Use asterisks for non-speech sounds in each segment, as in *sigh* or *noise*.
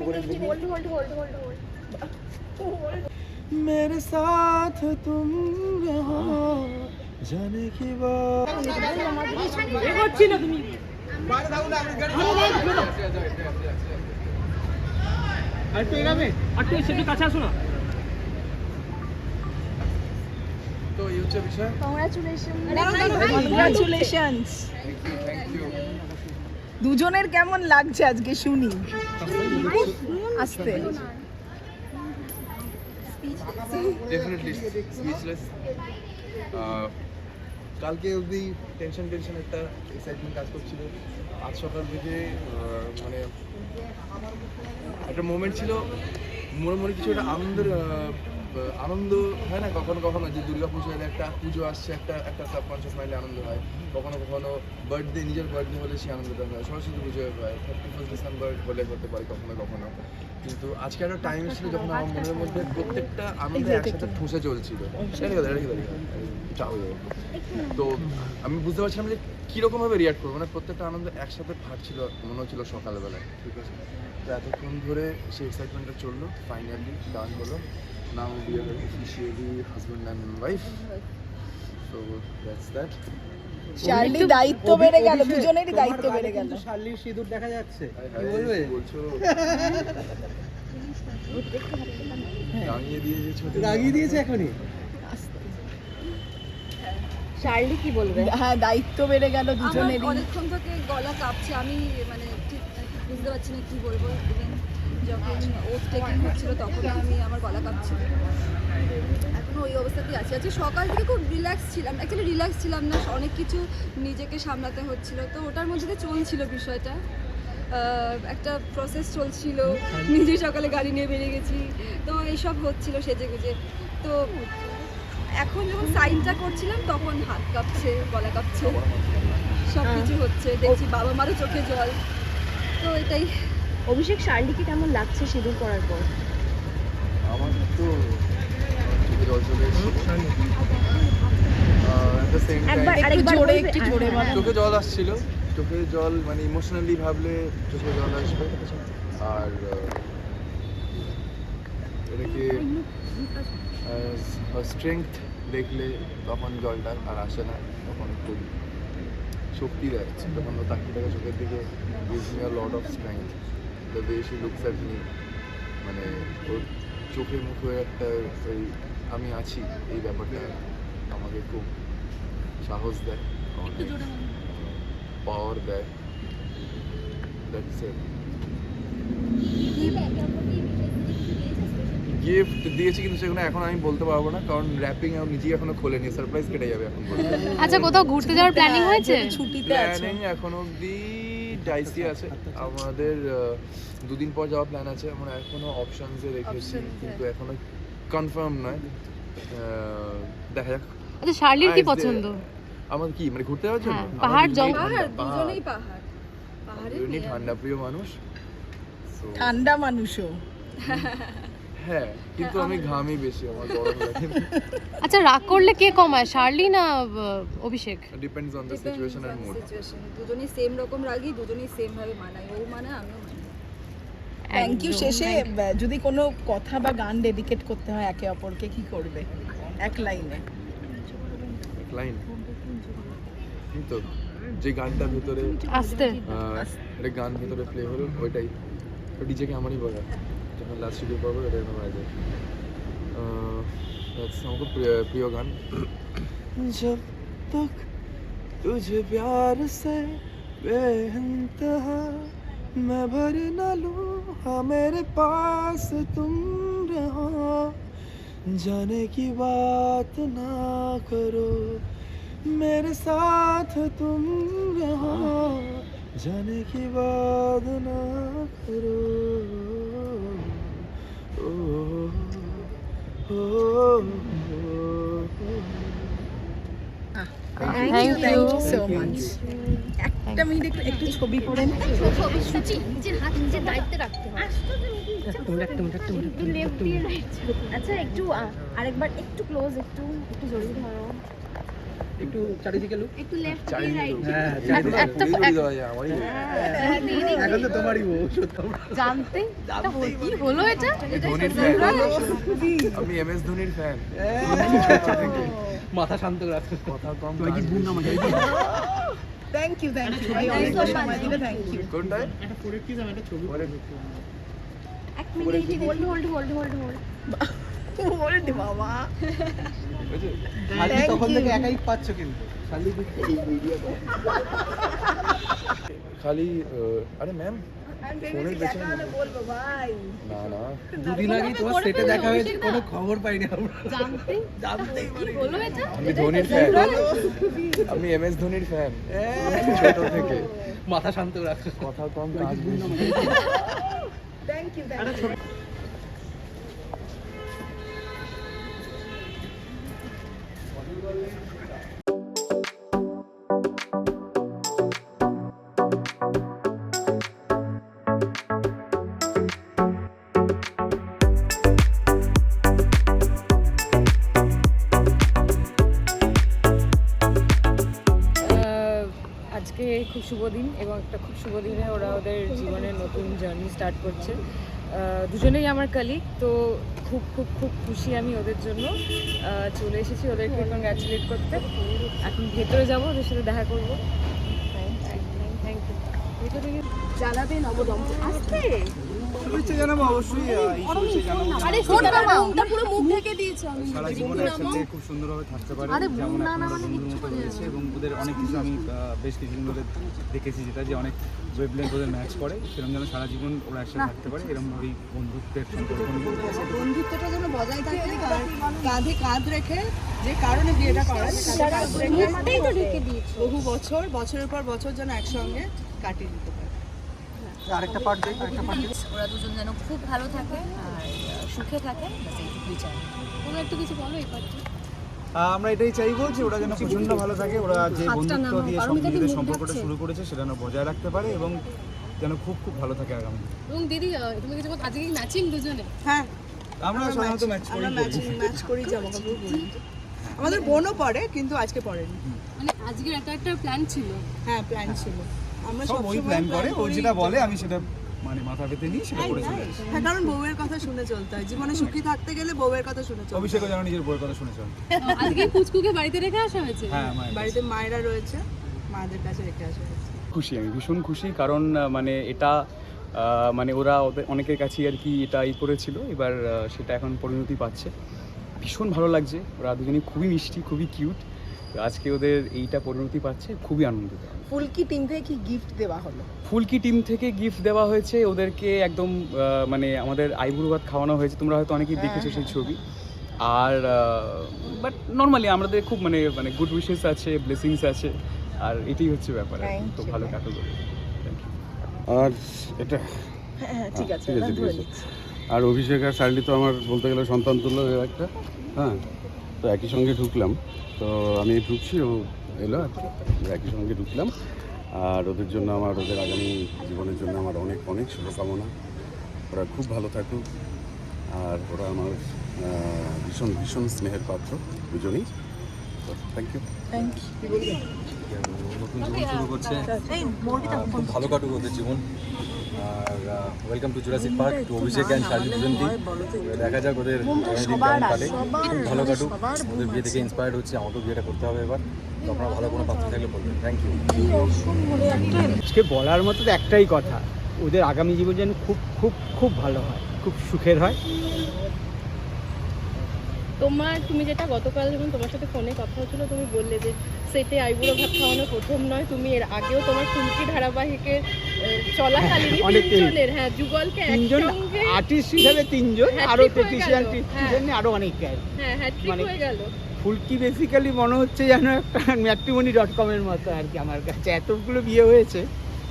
hold hold hold hold hold मेरे साथ तुम यहाँ जाने की बात আরেকটু এগাবে আরেকটু সেটু কাছে আসো না তো এই হচ্ছে বিষয় কংগ্রাচুলেশন কংগ্রাচুলেশনস থ্যাংক ইউ দুজনের কেমন লাগছে আজকে শুনি? আসতে। স্পিচলেস কালকে অবধি টেনশন টেনশন একটা এক্সাইটমেন্ট কাজ করছিল। আজ সকাল থেকে মানে একটা মোমেন্ট ছিল। মনে মনে কিছু একটা আনন্দের আনন্দ হয় না কখনো কখনো? যে দুর্গা পুজো এলে একটা পুজো আসছে, একটা একটা সাবকনশিয়াস মাইন্ডে আনন্দ হয়। কখনো কখনো বার্থডে নিজের বার্থডে হলে সেই আনন্দটা হয়। সরস্বতী পুজো হয় থার্টি ফার্স্ট ডিসেম্বর হলে হতে পারে কখনো কখনো। কিন্তু আজকে একটা টাইম ছিল যখন আমার মনের মধ্যে প্রত্যেকটা আনন্দ একসাথে ঠুসে চলছিল। তো আমি বুঝতে পারছিলাম যে কীরকম ভাবে রিয়াক্ট করব। মানে প্রত্যেকটা আনন্দ একসাথে ফাটছিল, মনে হচ্ছিল সকালবেলায়, ঠিক আছে? তো এতক্ষণ ধরে সেই এক্সাইটমেন্টটা চলল ফাইনালি ডান হলো। Now we are officially husband and wife so that's that Shirley দায়িত্ব বেড়ে গেল দুজনেরই দায়িত্ব বেড়ে গেল। শার্লির সিঁদুর দেখা যাচ্ছে। কি বলবে? বলছো? দিয়েছে ছোট রাগিয়ে দিয়েছে এখনই। শার্লি কি বলবে? হ্যাঁ দায়িত্ব বেড়ে গেল দুজনেরই। অনেকক্ষণ থেকে গলা কাঁপছে আমি মানে ঠিক বুঝতে পারছি না কি বলব যখন ওথ টেকিং হচ্ছিল, তখন আমি আমার গলা কাঁপছিল। এখনও ওই অবস্থাতেই আছি। আজকে সকাল থেকে খুব রিল্যাক্স ছিলাম। অ্যাকচুয়ালি রিল্যাক্স ছিলাম না, অনেক কিছু নিজেকে সামলাতে হচ্ছিল। তো ওটার মধ্যে দিয়ে চলছিল বিষয়টা। একটা প্রসেস চলছিল। নিজে সকালে গাড়ি নিয়ে বেরিয়ে গেছি। তো এইসব হচ্ছিল সেজে গুজে তো এখন যখন সাইনটা করছিলাম, তখন হাত কাঁপছে, গলা কাঁপছে। সব কিছু হচ্ছে। দেখছি বাবা মারও চোখে জল। তো এটাই। অভিষেক শার্লিকে কেমন লাগছে সিঁদুর পরার পর? আমার তো একবার একটু আরেকবার জোরে একটু জোরে চোখে জল আসছিল। চোখে জল মানে ইমোশনালি ভাবলে চোখে জল আসবে। আর এটাকে স্ট্রেংথ দেখলে তখন জলটা আর আসে না। তখন খুব শক্তি দেয়। তখন তাকিয়ে থাকে চোখের দিকে। A lot of strength the way she looks at me মানে ওর চোখে মুখে একটা ওই আমি আছি এই ব্যাপারটা আমাকে খুব সাহস দেয় অনেক পাওয়ার দেয়। দ্যাটস ইট গিফট দিয়েছি কিন্তু সেখানে এখন আমি বলতে পারব না কারণ র্যাপিং আমি নিজেই এখনও খোলেনি সারপ্রাইজ কেটে যাবে এখন আচ্ছা কোথাও ঘুরতে যাওয়ার প্ল্যানিং হয়েছে? ছুটিতে আছে। প্ল্যানিং এখন অবধি ডাইসি আছে। আমাদের দুদিন পর যাওয়ার প্ল্যান আছে। আমরা এখনও অপশনসে রেখেছি কিন্তু এখনও কনফার্ম নয়। দেখা যাক। আচ্ছা শার্লির কি পছন্দ? আমার কি মানে ঘুরতে যাওয়ার জন্য? হ্যাঁ, পাহাড়, জঙ্গল। দুজনেই পাহাড় পাহাড়ে। ঠান্ডা প্রিয় মানুষ। ঠান্ডা মানুষও। *laughs* হ্যাঁ কিন্তু আমি ঘামি বেশি আমার গরম লাগে। আচ্ছা রাগ করলে কে কমায় শার্লি না আহ, Abhishek? Depends on the situation and mood situation দুজনেই সেম রকম রাগি দুজনেই সেম ভাবে মানায়। ও মানে আমিও মানাই থ্যাংক ইউ শেষে আহ, যদি কোনো কথা বা গান ডেডিকেট করতে হয় একে অপরকে কি করবে? এক লাইনে। লাইন? কিন্তু যে গানটা ভিতরে আসতে। আহ, একটা গান ভিতরে প্লে হলো ওইটাই। তো ডিজেকে আমারই বলা। যখন লাস্ট স্টুডিও পাবো এটা আমার বাজে আমার খুব প্রিয় প্রিয় গান जब तक तुझे प्यार से बेइंतहा मैं भर न लूँ हाँ मेरे पास तुम रहो जाने की बात ना करो मेरे साथ तुम रहो जाने की बात ना करो ओ, ओ, ओ, থ্যাংক ইউ সো মাচ একটা মিনিট একটু একটু ছবি করে নিই। নিজের হাত নিজের দায়িত্বে রাখতে হয় আচ্ছা একটু আরেকবার একটু ক্লোজ একটু একটু জড়িয়ে ধরো। একটু চারিদিকে লুক। একটু লেফট রাইট। হ্যাঁ যায়। এখন তো তোমারই বউ জানতে? কি হলো এটা? আমি। এম এস ধোনির ফ্যান মাথা শান্ত রাখ। কথা কম তোমার কি গুণ নামা থ্যাংক ইউ থ্যাংক ইউ ভাই অনেক সময় দিলে থ্যাংক ইউ একটা কি একটা ছবি পরে এক minute hold hold hold hold hold ওরে বাবা। শালি তখন থেকে একাই পাচ্ছ কিন্তু। শালি খালি আরে ম্যাম ফোনের পেছনে না না। দুদিন আগেই তোমার সেটে দেখা হয়েছে কোনো খবর পাইনি আমরা। জানতে? এটা? আমি ধোনির ফ্যান আমি এম এস ধোনির ফ্যান ছোট থেকে। মাথা শান্ত রাখ। কথা কম কাজ বেশি। থ্যাংক ইউ আজকে খুব শুভ দিন এবং একটা খুব শুভ দিনে ওরা ওদের জীবনের নতুন জার্নি স্টার্ট করছে। দুজনেই আমার কালিগ তো খুব খুব খুব খুশি আমি ওদের জন্য। চলে এসেছি ওদেরকে কংগ্র্যাচুলেট করতে। এখন ভেতরে যাব ওদের সাথে দেখা করব। থ্যাংক ইউ জানাবে নবদম্পতি। আসতে! শুভেচ্ছা জানাব অবশ্যই এই শুভেচ্ছা জানাব। আরে ফোন নামাও ওটা পুরো মুখ ঢেকে দিয়েছ আমি। সারা জীবন একসাথে খুব সুন্দরভাবে থাকতে পারে আরে যেমন মুখ না এখন ওরা নামালে বন্ধুর এবং ওদের অনেক কিছু আমি বেশ কিছুদিন ধরে দেখেছি যেটা যে অনেক ওয়েবলেন্থ ওদের ম্যাচ করে সেরকম যেন সারা জীবন ওরা একসাথে থাকতে পারে এরকম ভাবেই বন্ধুত্বের সম্পর্ক বন্ধুত্বটা যেন বজায় থাকে কাঁধে কাঁধ রেখে যে কারণে বিয়েটা করা বহু বছর বছরের পর বছর যেন একসঙ্গে কাটিয়ে দিতে পারে। আরেকটা পার্ট আরেকটা পার্ট ওরা দুজন যেন খুব ভালো থাকে আর সুখে থাকে ব্যাস এইটুকুই চাই। তোমরা একটু কিছু বলো এই আমরা এটাই চাইব যে ওরা যেন প্রচণ্ড ভালো থাকে ওরা যে বন্ধুত্ব দিয়ে নিজেদের সম্পর্কটা শুরু করেছে সেটা যেন বজায় রাখতে পারে এবং যেন খুব খুব ভালো থাকে আগামী এবং দিদি তুমি কিছু আজকে ম্যাচিং দুজনে? হ্যাঁ। আমরা সাধারণত ম্যাচ করি আমরা ম্যাচ ম্যাচ করি *laughs* জামা কাপড় পরি। আমাদের বোনও পড়ে কিন্তু আজকে পড়েনি মানে আজকের একটা একটা প্ল্যান ছিল। হ্যাঁ প্ল্যান ছিল। আমরা সব ওই প্ল্যান করে ও যেটা বলে আমি সেটা মানে মাথা পেতে নিই সেটা করে চলে আসি। হ্যাঁ কারণ বউয়ের কথা শুনে চলতে হয়। জীবনে সুখী থাকতে গেলে বউয়ের কথা শুনে চলতে হয়। অভিষেকও যেন নিজের বইয়ের কথা শুনেছেন আজকে পুচকুকে বাড়িতে রেখে আসা হয়েছে? হ্যাঁ বাড়িতে মায়েরা রয়েছে মাদের কাছে রেখে আসা হয়েছে। খুশি আমি ভীষণ খুশি কারণ মানে এটা মানে ওরা ওদের অনেকের কাছেই আর কি এটা ই করেছিল এবার সেটা এখন পরিণতি পাচ্ছে। ভীষণ ভালো লাগছে ওরা দুজনেই খুবই মিষ্টি খুবই কিউট। আজকে ওদের এইটা পরিণতি পাচ্ছে খুবই আনন্দিত। ফুলকি টিম থেকে কি গিফট দেওয়া হলো? ফুলকি টিম থেকে গিফট দেওয়া হয়েছে ওদেরকে একদম মানে আমাদের আইবুড়ো ভাত খাওয়ানো হয়েছে তোমরা হয়তো অনেকেই দেখেছ সেই ছবি। আর বাট নর্মালি আমাদের খুব মানে মানে গুড উইশেস আছে ব্লেসিংস আছে আর এটাই হচ্ছে ব্যাপার তো ভালো ইউ আর এটা হ্যাঁ হ্যাঁ ঠিক আছে ঠিক আছে। আর অভিষেক আর শার্লি তো আমার বলতে গেলে সন্তান তুল্য একটা হ্যাঁ। তো একই সঙ্গে ঢুকলাম। তো আমি ঢুকছি ও এলো একই সঙ্গে ঢুকলাম। আর ওদের জন্য আমার ওদের আগামী জীবনের জন্য আমার অনেক অনেক শুভকামনা। ওরা খুব ভালো থাকুক। আর ওরা আমার ভীষণ ভীষণ স্নেহের পাত্র দুজনেই। তো থ্যাংক ইউ Thank you. নতুন জীবন শুরু করছে। খুব ভালো কাটুক ওদের জীবন। আর welcome to Jurassic Park to Abhishek and Shirley দুজনটি দেখা যাক ওদের কাটে। খুব ভালো কাটুক। ওদের বিয়ে থেকে ইন্সপায়ার্ড হচ্ছে আমাকেও বিয়েটা করতে হবে এবার। তো আপনারা ভালো কোনো পাত্র থাকলে বলবেন। থ্যাংক ইউ আজকে বলার মতো তো একটাই কথা ওদের আগামী জীবন যেন খুব খুব খুব ভালো হয় খুব সুখের হয়। তোমার তুমি যেটা গতকাল যখন তোমার সাথে ফোনে কথা হচ্ছিল তুমি বললে যে সেটে আইবুড়ো ভাত খাওয়ানো প্রথম নয় তুমি এর আগেও তোমার ফুলকি ধারাবাহিকের চলাকালীন তিনজনের হ্যাঁ যুগলকে তিনজন আর্টিস্ট হিসেবে তিনজন হয়ে টেকনিশিয়ান। টেকনিশিয়ান অনেক হ্যাঁ মানে- হয়ে গেল। ফুলকি বেসিক্যালি মনে হচ্ছে যেন একটা ম্যাট্রিমনি ডট কমের মতো আর কি আমার কাছে। এতগুলো বিয়ে হয়েছে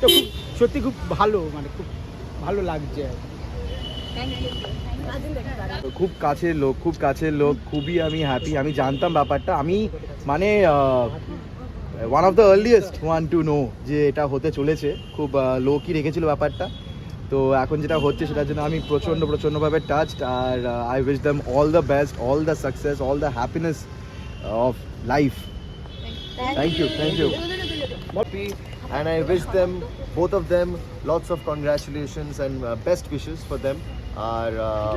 তো খুব সত্যি খুব ভালো মানে খুব ভালো লাগছে আর কি। খুব কাছের লোক খুব কাছের লোক খুবই আমি হ্যাপি আমি জানতাম ব্যাপারটা। আমি মানে one of the earliest one to know যে এটা হতে চলেছে। খুব লোকই রেখেছিল ব্যাপারটা। তো এখন যেটা হচ্ছে সেটার জন্য আমি প্রচণ্ড প্রচণ্ডভাবে touched R I wish them all the best all the success all the happiness of life thank you thank you and I wish them, both of them, lots of congratulations uh, best wishes for them. আর uh,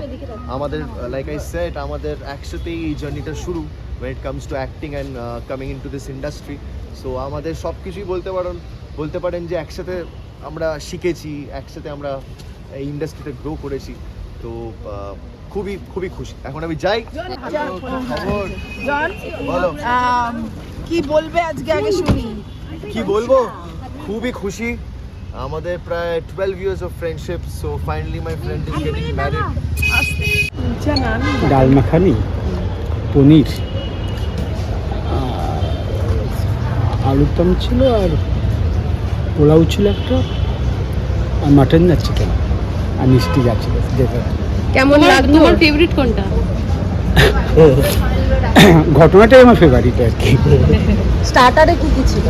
আমাদের like I set আমাদের একসাথেই এই জার্নিটা শুরু। When it comes to acting and uh, coming into this industry. So আমাদের সব কিছুই বলতে পারেন বলতে পারেন যে একসাথে আমরা শিখেছি একসাথে আমরা এই ইন্ডাস্ট্রিতে গ্রো করেছি। তো খুবই খুবই খুশি। এখন আমি যাই। খবর। জন বলো। কি বলবে আজকে আগে শুনি। কি বলব? খুবই খুশি। আমাদের প্রায় twelve years of friendship so finally my friend is getting married dal makhani paneer. আলুর দম ছিল আর পোলাও ছিল একটা আর মাটন না চিকেন আর মিষ্টি যাচ্ছিল যেটা কেমন লাগল? তোমার ফেভারিট কোনটা? *coughs* ঘটনাটাই আমার ফেভারিট আর কি। স্টার্টারে কি কি ছিল?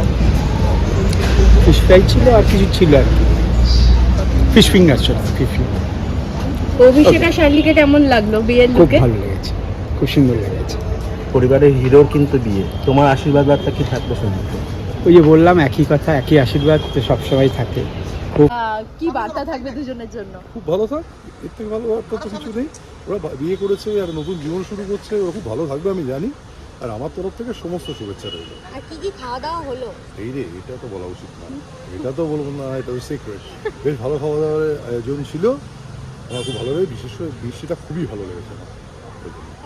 ফিশ ফ্রাই ছিল আর কিছু ছিল আর কি। ফিশ ফিঙ্গার ছিল ফিশ ফিঙ্গার অভিষেক শার্লিকে কেমন লাগল? বিয়ের খুব ভালো লেগেছে খুব সুন্দর লেগেছে। পরিবারের হিরোর কিন্তু বিয়ে। তোমার আশীর্বাদ বার্তা কি থাকবে সঙ্গে ওই যে বললাম একই কথা একই আশীর্বাদ তো সবসময় থাকে। খুব কি বার্তা থাকবে দুজনের জন্য? খুব ভালো থাক এর থেকে ভালো আর তো কিছু নেই। ওরা বিয়ে করেছে আর নতুন জীবন শুরু করছে ওরা খুব ভালো থাকবে আমি জানি। আর আমার তরফ থেকে সমস্ত শুভেচ্ছা রইল। আর কি কি খাওয়া দাওয়া হলো? এই রে এটা তো বলা উচিত না। এটা তো বলব না এটা সিক্রেট বেশ ভালো খাওয়া দাওয়ার আয়োজন ছিল। আমার খুব ভালো লাগে বিশেষ করে বৃষ্টিটা খুবই ভালো লেগেছে আমার।